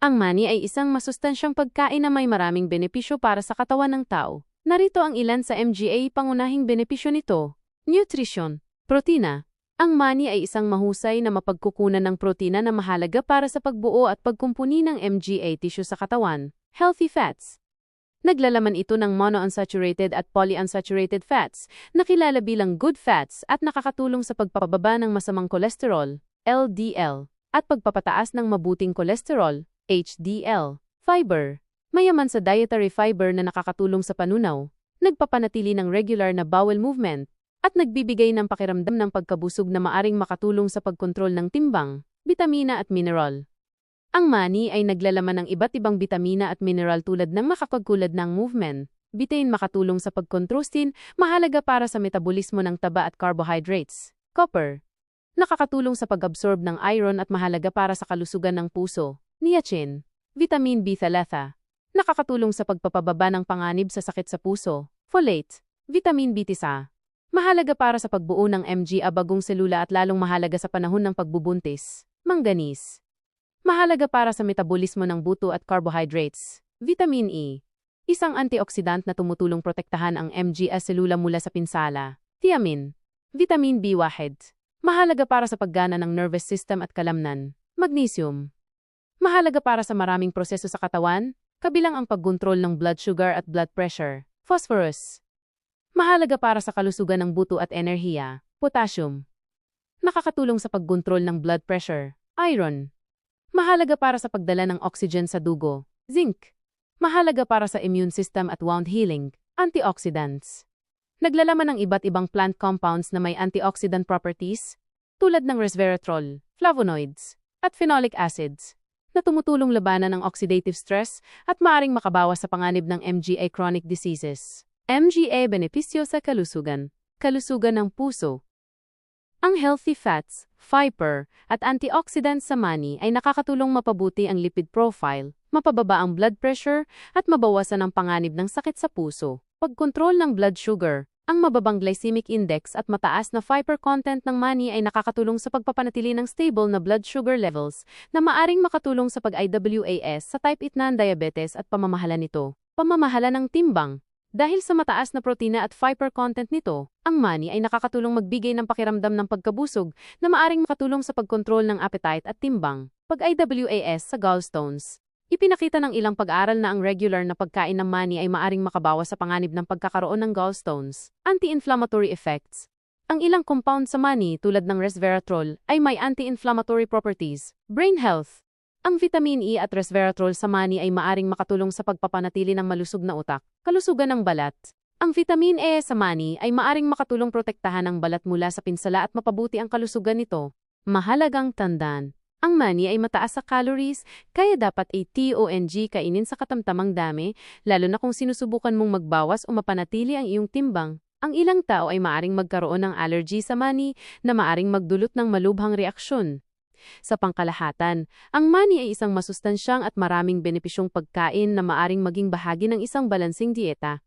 Ang mani ay isang masustansyang pagkain na may maraming benepisyo para sa katawan ng tao. Narito ang ilan sa MGA pangunahing benepisyo nito. Nutrition. Protina. Ang mani ay isang mahusay na mapagkukunan ng protina na mahalaga para sa pagbuo at pagkumpuni ng MGA tissue sa katawan. Healthy fats. Naglalaman ito ng monounsaturated at polyunsaturated fats, na kilala bilang good fats at nakakatulong sa pagpapababa ng masamang kolesterol, LDL, at pagpapataas ng mabuting kolesterol, HDL. Fiber. Mayaman sa dietary fiber na nakakatulong sa panunaw, nagpapanatili ng regular na bowel movement, at nagbibigay ng pakiramdam ng pagkabusog na maaring makatulong sa pagkontrol ng timbang, bitamina at mineral. Ang mani ay naglalaman ng iba't ibang bitamina at mineral tulad ng makapagkulad ng movement. Bitain makatulong sa pagkontrostin, mahalaga para sa metabolismo ng taba at carbohydrates. Copper. Nakakatulong sa pag-absorb ng iron at mahalaga para sa kalusugan ng puso. Niacin. Vitamin B3. Nakakatulong sa pagpapababa ng panganib sa sakit sa puso. Folate. Vitamin B9. Mahalaga para sa pagbuo ng MG bagong selula at lalong mahalaga sa panahon ng pagbubuntis. Manganese. Mahalaga para sa metabolismo ng buto at carbohydrates. Vitamin E. Isang antioxidant na tumutulong protektahan ang MG as selula mula sa pinsala. Thiamine. Vitamin B1. Mahalaga para sa paggana ng nervous system at kalamnan. Magnesium. Mahalaga para sa maraming proseso sa katawan, kabilang ang pagkontrol ng blood sugar at blood pressure. Phosphorus. Mahalaga para sa kalusugan ng buto at enerhiya. Potassium. Nakakatulong sa pagkontrol ng blood pressure. Iron. Mahalaga para sa pagdala ng oxygen sa dugo. Zinc. Mahalaga para sa immune system at wound healing. Antioxidants. Naglalaman ng iba't ibang plant compounds na may antioxidant properties, tulad ng resveratrol, flavonoids, at phenolic acids, na tumutulong labanan ng oxidative stress at maaring makabawas sa panganib ng MGA chronic diseases. MGA benepisyo sa kalusugan, kalusugan ng puso. Ang healthy fats, fiber, at antioxidants sa mani ay nakakatulong mapabuti ang lipid profile, mapababa ang blood pressure, at mabawasan ang panganib ng sakit sa puso. Pagkontrol ng blood sugar, ang mababang glycemic index at mataas na fiber content ng mani ay nakakatulong sa pagpapanatili ng stable na blood sugar levels na maaring makatulong sa pag-IWAS sa type 8 na diabetes at pamamahala nito. Pamamahala ng timbang, dahil sa mataas na protina at fiber content nito, ang mani ay nakakatulong magbigay ng pakiramdam ng pagkabusog na maaring makatulong sa pagkontrol ng appetite at timbang. Pag-IWAS sa gallstones. Ipinakita ng ilang pag-aaral na ang regular na pagkain ng mani ay maaring makabawas sa panganib ng pagkakaroon ng gallstones. Anti-inflammatory effects. Ang ilang compound sa mani tulad ng resveratrol ay may anti-inflammatory properties. Brain health. Ang vitamin E at resveratrol sa mani ay maaring makatulong sa pagpapanatili ng malusog na utak, kalusugan ng balat. Ang vitamin E sa mani ay maaring makatulong protektahan ang balat mula sa pinsala at mapabuti ang kalusugan nito. Mahalagang tandaan. Ang mani ay mataas sa calories, kaya dapat ay TONG kainin sa katamtamang dami, lalo na kung sinusubukan mong magbawas o mapanatili ang iyong timbang. Ang ilang tao ay maaring magkaroon ng allergy sa mani na maaring magdulot ng malubhang reaksyon. Sa pangkalahatan, ang mani ay isang masustansyang at maraming benepisyong pagkain na maaring maging bahagi ng isang balansing dieta.